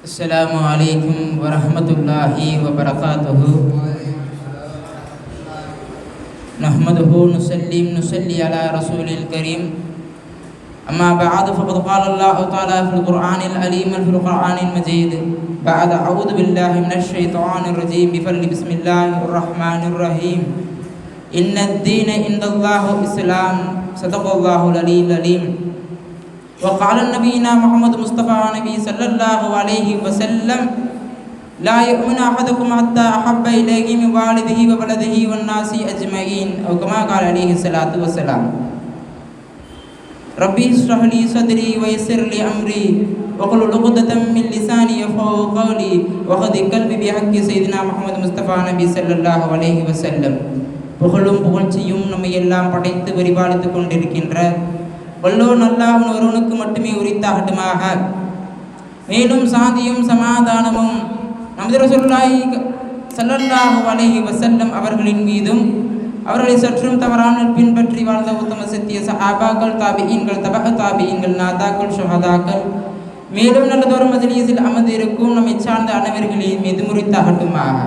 السلام عليكم ورحمة الله وبركاته. نحمده نسلم نصلي على رسول الكريم. أما بعد فقد قال الله تعالى في القرآن العليم في القرآن المجيد بعد أعوذ بالله من الشيطان الرجيم. بفضل بسم الله الرحمن الرحيم. إن الدين عند الله الإسلام صدق الله العلي العليم وقال نبينا محمد مصطفى نبي صلى الله عليه وسلم لا يؤمن أحدكم حتى أحب إليه من والده وولده والناس أجمعين أو كما قال عليه الصلاة والسلام ربي اشرح لي صدري ويسر لي أمري وقل عقدة من لساني يفقهوا قولي وخذ قلبي بحق سيدنا محمد مصطفى نبي صلى الله عليه وسلم புகழும் புகழ்ச்சியும் நம்மை எல்லாம் படைத்து பரிபாலித்துக் கொண்டிருக்கின்ற வல்லோன் அல்லாஹ்வின் ஒருவனுக்கு மட்டுமே உரித்தாகட்டுமாக. மேலும் சாந்தியும் சமாதானமும் நமது ரசூலுல்லாஹி ஸல்லல்லாஹு அலைஹி வசல்லம் அவர்களின் மீதும் அவர்களை சற்றும் தவறாமல் பின்பற்றி வாழ்ந்த உத்தம சத்திய சஹாபாக்கள் தாபியீன்கள் தபக தாபியீன்கள் நாதாக்கள் ஷஹதாக்கள் மேலும் நல்லதொரு மஜ்லிஸில் அமர்ந்திருக்கும் நம்மை சார்ந்த அனைவர்களின் மீது முறித்தாகட்டுமாக.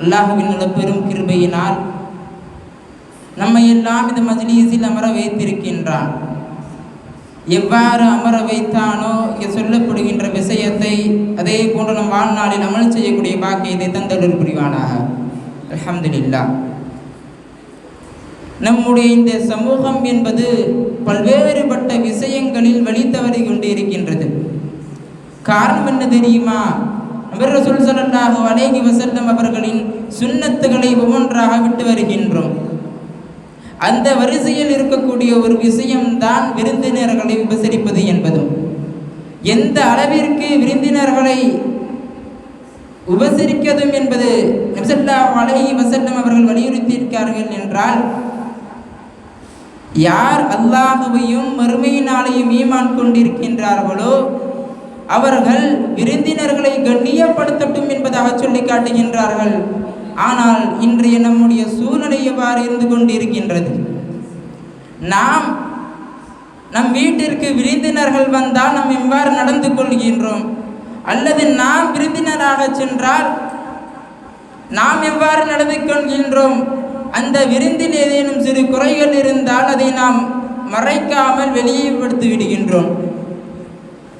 அல்லாஹுவின் நல்ல பெரும் கிருபையினால் நம்மை எல்லாம் இந்த மஜ்லீஸில் அமர வைத்திருக்கின்றான் எவ்வாறு அமர வைத்தானோ இங்கே சொல்லப்படுகின்ற விஷயத்தை அதே போன்று நம் வாழ்நாளில் அமல் செய்யக்கூடிய பாக்கியத்தை தந்தொடர் புரிவானாக. அலமதுல்லா நம்முடைய இந்த சமூகம் என்பது பல்வேறுபட்ட விஷயங்களில் வழி தவறி கொண்டிருக்கின்றது காரணம் என்ன தெரியுமா? அவர் ரசூல் ஸல்லல்லாஹு அலைஹி வசல்லம் அவர்களின் சுண்ணத்துகளை ஒவ்வொன்றாக விட்டு வருகின்றனர் அந்த வரிசையில் இருக்கக்கூடிய ஒரு விஷயம்தான் விருந்தினர்களை உபசரிப்பது என்பதும். எந்த அளவிற்கு விருந்தினர்களை உபசரிக்கதும் என்பது நபிசல்லா அலைஹி வசல்லம் அவர்கள் வலியுறுத்தியிருக்கார்கள் என்றால் யார் அல்லாஹுவையும் மறுமையினாலையும் ஈமான் கொண்டிருக்கின்றார்களோ அவர்கள் விருந்தினர்களை கண்ணியப்படுத்தட்டும் என்பதாக சொல்லி காட்டுகின்றார்கள். ஆனால் இன்றைய நம்முடைய சூழ்நிலை எவ்வாறு இருந்து கொண்டிருக்கின்றது? நாம் நம் வீட்டிற்கு விருந்தினர்கள் வந்தால் நாம் எவ்வாறு நடந்து கொள்கின்றோம்? அல்லது நாம் விருந்தினராக சென்றால் நாம் எவ்வாறு நடந்து கொள்கின்றோம்? அந்த விருந்தில் ஏதேனும் சிறு குறைகள் இருந்தால் அதை நாம் மறைக்காமல் வெளியேப்படுத்தி விடுகின்றோம்.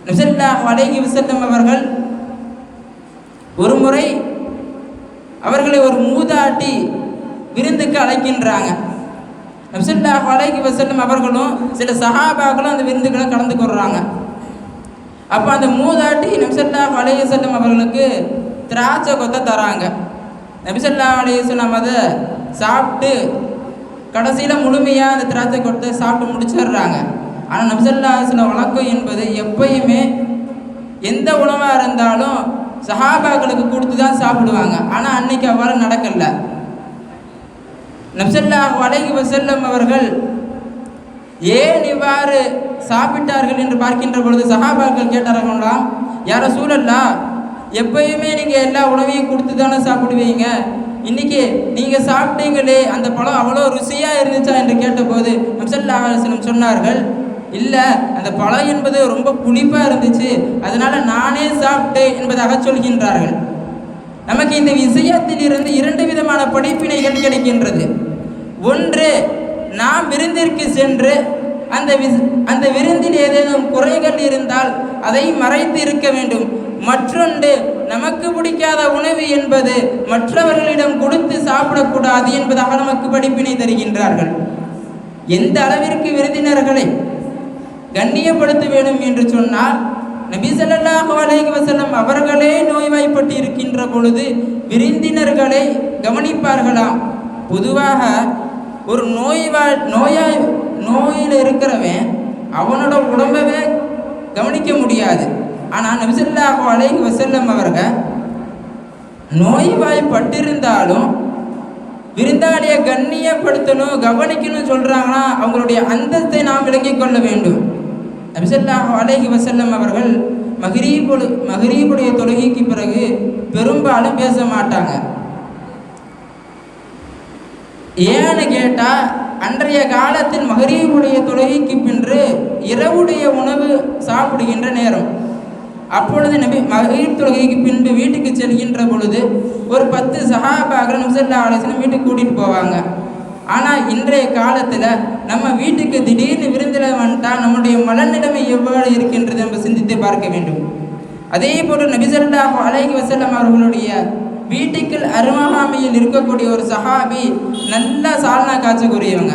நபிசல்லா அலைஹி விசல்லம் அவர்கள் ஒரு முறை அவர்களை ஒரு மூதாட்டி விருந்துக்கு அழைக்கின்றாங்க. நபிசல்லா அலைகி வசல்லம் அவர்களும் சில சஹாபாக்களும் அந்த விருந்துகளை கலந்து கொள்கிறாங்க அப்போ அந்த மூதாட்டி நபிசல்லா அலைய செல்லம் அவர்களுக்கு திராட்சை கொத்த தராங்க. நபிசல்லா அலைய செல்லம் அதை சாப்பிட்டு கடைசியில் முழுமையாக அந்த திராட்சை கொத்தை சாப்பிட்டு முடிச்சிடுறாங்க. ஆனால் நபிசல்லா சில வழக்கம் என்பது எப்பயுமே எந்த உணவாக இருந்தாலும் சஹாபாக்களுக்கு கொடுத்து தான் சாப்பிடுவாங்க. ஆனால் அன்னைக்கு அவ்வாறு நடக்கல. நப்சல்லா அலைஹி வசல்லம் அவர்கள் ஏன் இவ்வாறு சாப்பிட்டார்கள் என்று பார்க்கின்ற பொழுது சஹாபாக்கள் கேட்டார்களாம் யார சூழல்லா எப்பயுமே நீங்கள் எல்லா உணவையும் கொடுத்து தானே சாப்பிடுவீங்க. இன்னைக்கு நீங்கள் சாப்பிட்டீங்களே அந்த பழம் அவ்வளோ ருசியாக இருந்துச்சா? என்று கேட்டபோது நம்சல்லா சொன்னார்கள் இல்லை அந்த பழம் என்பது ரொம்ப புளிப்பாக இருந்துச்சு அதனால் நானே சாப்பிட்டேன் என்பதாக சொல்கின்றார்கள். நமக்கு இந்த விஷயத்தில் இருந்து இரண்டு விதமான படிப்பினைகள் கிடைக்கின்றது. ஒன்று நாம் விருந்திற்கு சென்று அந்த அந்த விருந்தில் ஏதேனும் குறைகள் இருந்தால் அதை மறைத்து இருக்க வேண்டும். மற்றொன்று நமக்கு பிடிக்காத உணவு என்பது மற்றவர்களிடம் கொடுத்து சாப்பிடக்கூடாது என்பதாக நமக்கு படிப்பினை தருகின்றார்கள். எந்த அளவிற்கு விருந்தினர்களை கண்ணியப்படுத்த வேண்டும் என்று சொன்னால் நபி ஸல்லல்லாஹு அலைஹி வஸல்லம் அவர்களே நோய்வாய்ப்பட்டு இருக்கின்ற பொழுது விருந்தினர்களை கவனிப்பார்களாம் பொதுவாக ஒரு நோய்வா நோயாய் நோயில் இருக்கிறவன் அவனோட உடம்பவே கவனிக்க முடியாது. ஆனால் நபிசல்லாஹு அலைஹி வசல்லம் அவர்கள் நோய்வாய்ப்பட்டிருந்தாலும் விருந்தாளியை கண்ணியப்படுத்தணும் கவனிக்கணும் சொல்கிறாங்கன்னா அவங்களுடைய அந்தத்தை நாம் விளங்கிக் கொள்ள வேண்டும். அபிசல்லாஹ் அலேஹி வசல்லம் அவர்கள் மகிரீபொழு மகிரீபுடைய தொழுகைக்கு பிறகு பெரும்பாலும் பேச மாட்டாங்க. ஏன்னு கேட்டால் அன்றைய காலத்தில் மகரீபுடைய தொழுகைக்கு பின்று இரவுடைய உணவு சாப்பிடுகின்ற நேரம். அப்பொழுது நபி மகிழ் தொழுகைக்கு பின்பு வீட்டுக்கு செல்கின்ற பொழுது ஒரு பத்து சஹாபாக்கள் நபிசல்லா ஆலோசனை வீட்டுக்கு கூட்டிகிட்டு போவாங்க. ஆனால் இன்றைய காலத்தில் நம்ம வீட்டுக்கு திடீர்னு விருந்தில் வந்துட்டா நம்முடைய மனநிலைமை எவ்வாறு இருக்கின்றது நம்ம சிந்தித்து பார்க்க வேண்டும். அதே போன்று நபிசல்லா அலைஹி வசல்லம் அவர்களுடைய வீட்டுக்குள் அருமகாமையில் இருக்கக்கூடிய ஒரு சஹாபி நல்லா சால்னா காய்ச்சக்கூடியவங்க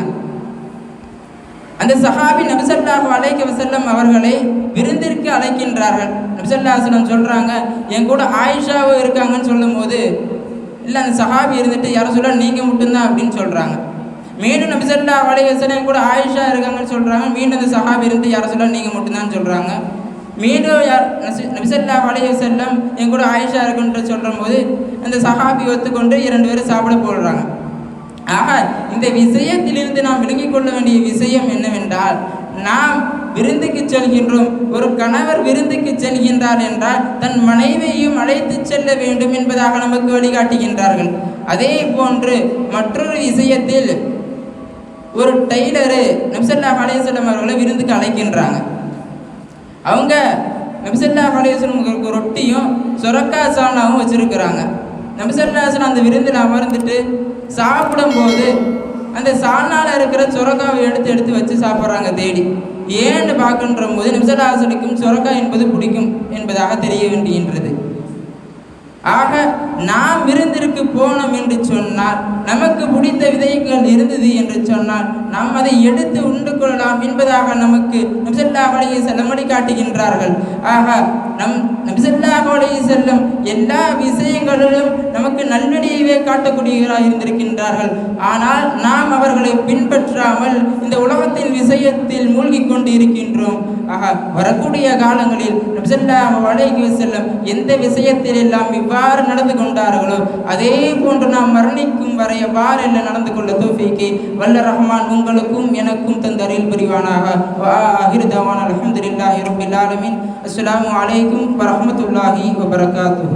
அந்த சஹாபி நபிசல்லாஹு அலைஹி வசல்லம் அவர்களை விருந்திற்கு அழைக்கின்றார்கள். நபிசல்லாஹலம் சொல்கிறாங்க என் கூட ஆயிஷாவும் இருக்காங்கன்னு சொல்லும்போது இல்லை அந்த சஹாபி இருந்துட்டு யாரும் சொல்ல நீங்கள் மட்டும்தான் அப்படின்னு சொல்கிறாங்க மீண்டும் நபிசல்லா அலைஹி வசலம் என் கூட ஆயிஷா இருக்காங்கன்னு சொல்கிறாங்க மீண்டும் அந்த சஹாபி இருந்து யாரும் சொல்ல நீங்கள் மட்டும்தான் சொல்கிறாங்க மீண்டும் யார் நபிசல்லா அலைஹி வசல்லம் என் கூட ஆயிஷா இருக்குன்ற சொல்கிற போது அந்த சஹாபி ஒத்துக்கொண்டு இரண்டு பேரும் சாப்பிட போடுறாங்க. இந்த விஷயத்திலிருந்து நாம் விளங்கிக் கொள்ள வேண்டிய விஷயம் என்னவென்றால் நாம் விருந்துக்கு செல்கின்றோம். ஒரு கணவர் விருந்துக்கு செல்கின்றார் என்றால் தன் மனைவியையும் அழைத்து செல்ல வேண்டும் என்பதாக நமக்கு வழிகாட்டுகின்றார்கள். அதே போன்று மற்றொரு விஷயத்தில் ஒரு டெய்லரு நபிசல்லா அலையம் அவர்களை விருந்துக்கு அழைக்கின்றாங்க. அவங்க நபிசல்லா அலையம் ரொட்டியும் சொரக்கா சாணாவும் வச்சிருக்கிறாங்க. நபிசல்லாசன் அந்த விருந்தில் அமர்ந்துட்டு சாப்பிடும்போது அந்த சாணால இருக்கிற சுரக்காவை எடுத்து எடுத்து வச்சு சாப்பிட்றாங்க தேடி. ஏன்னு பார்க்கின்ற போது நபிசல்லாசனுக்கும் சொரக்காய் என்பது பிடிக்கும் என்பதாக தெரிய வேண்டுகின்றது. ஆக நாம் விருந்திற்கு போனோம் என்று சொன்னால் நமக்கு பிடித்த விதைகள் இருந்தது என்று சொன்னால் நாம் அதை எடுத்து உண்டு கொள்ளலாம் என்பதாக நமக்கு நபிசல்லாஹலையை செல்லமடி காட்டுகின்றார்கள். ஆக நம் நபிசல்லாஹலையை செல்லும் எல்லா விஷயங்களிலும் நமக்கு நல்வழியவே காட்டக்கூடியவராக இருந்திருக்கின்றார்கள். ஆனால் நாம் அவர்களை பின்பற்றாமல் இந்த உலகத்தின் விஷயத்தில் மூழ்கி கொண்டு இருக்கின்றோம் ஆக வரக்கூடிய காலங்களில் நபிசல்லா அலைஹி செல்லம் எந்த விஷயத்தில் எல்லாம் இவ்வாறு நடந்து கொண்டார்களோ அதே போன்று நாம் மரணிக்கும் வரை எவ்வாறு எல்லாம் நடந்து கொள்ள தோஃபிக்கு வல்ல ரஹ்மான் உங்களுக்கும் எனக்கும் தந்த அருள் புரிவானாக ஆஹிர் அலமதுல்லாஹி ரபில் ஆலமின். அஸ்லாம் வலைக்கும் வரமத்துல்லாஹி வபரகாத்து